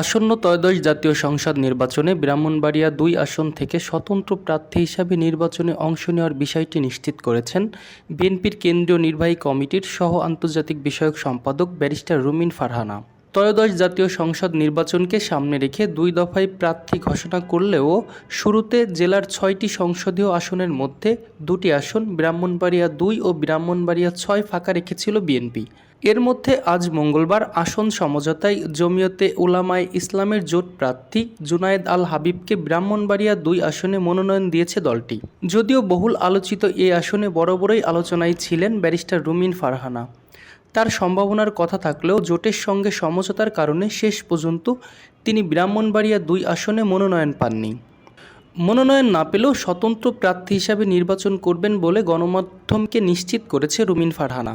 আসন্ন ত্রয়োদশ জাতীয় সংসদ নির্বাচনে ব্রাহ্মণবাড়িয়া দুই আসন থেকে স্বতন্ত্র প্রার্থী হিসাবে নির্বাচনে অংশ নেওয়ার বিষয়টি নিশ্চিত করেছেন বিএনপির কেন্দ্রীয় নির্বাহী কমিটির সহ আন্তর্জাতিক বিষয়ক সম্পাদক ব্যারিস্টার রুমিন ফারহানা। ত্রয়োদশ জাতীয় সংসদ নির্বাচনকে সামনে রেখে দুই দফায় প্রার্থী ঘোষণা করলেও শুরুতে জেলার ছয়টি সংসদীয় আসনের মধ্যে দুটি আসন ব্রাহ্মণবাড়িয়া দুই ও ব্রাহ্মণবাড়িয়া ছয় ফাঁকা রেখেছিল বিএনপি। এর মধ্যে আজ মঙ্গলবার আসন সমঝোতায় জমিয়তে উলামায়ে ইসলামের জোট প্রার্থী জুনায়েদ আল হাবিবকে ব্রাহ্মণবাড়িয়া দুই আসনে মনোনয়ন দিয়েছে দলটি। যদিও বহুল আলোচিত এই আসনে বরাবরই আলোচনায় ছিলেন ব্যারিস্টার রুমিন ফারহানা। তার সম্ভাবনার কথা থাকলেও জোটের সঙ্গে সমঝোতার কারণে শেষ পর্যন্ত তিনি ব্রাহ্মণবাড়িয়া দুই আসনে মনোনয়ন পাননি। মনোনয়ন না পেলেও স্বতন্ত্র প্রার্থী হিসাবে নির্বাচন করবেন বলে গণমাধ্যমকে নিশ্চিত করেছে রুমিন ফারহানা।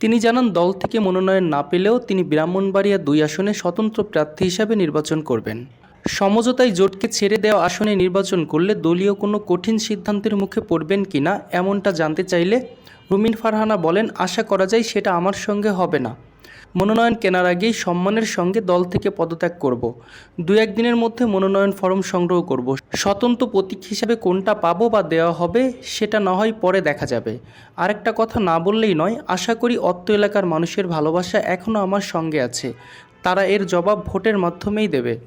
তিনি জানান, দল থেকে মনোনয়ন না পেলেও তিনি ব্রাহ্মণবাড়িয়া দুই আসনে স্বতন্ত্র প্রার্থী হিসাবে নির্বাচন করবেন। সমঝোতায় জোটকে ছেড়ে দেওয়া আসনে নির্বাচন করলে দলীয় কোনো কঠিন সিদ্ধান্তের মুখে পড়বেন কিনা এমনটা জানতে চাইলে রুমিন ফারহানা বলেন, আশা করা যায় সেটা আমার সঙ্গে হবে না। মনোনয়ন কেনার আগেই সম্মানের সঙ্গে দল থেকে পদত্যাগ করব। দু একদিনের মধ্যে মনোনয়ন ফর্ম সংগ্রহ করব। স্বতন্ত্র প্রতীক হিসাবে কোনটা পাবো বা দেওয়া হবে, সেটা না হয় পরে দেখা যাবে। আরেকটা কথা না বললেই নয়, আশা করি অত্র এলাকার মানুষের ভালোবাসা এখনও আমার সঙ্গে আছে। তারা এর জবাব ভোটের মাধ্যমেই দেবে।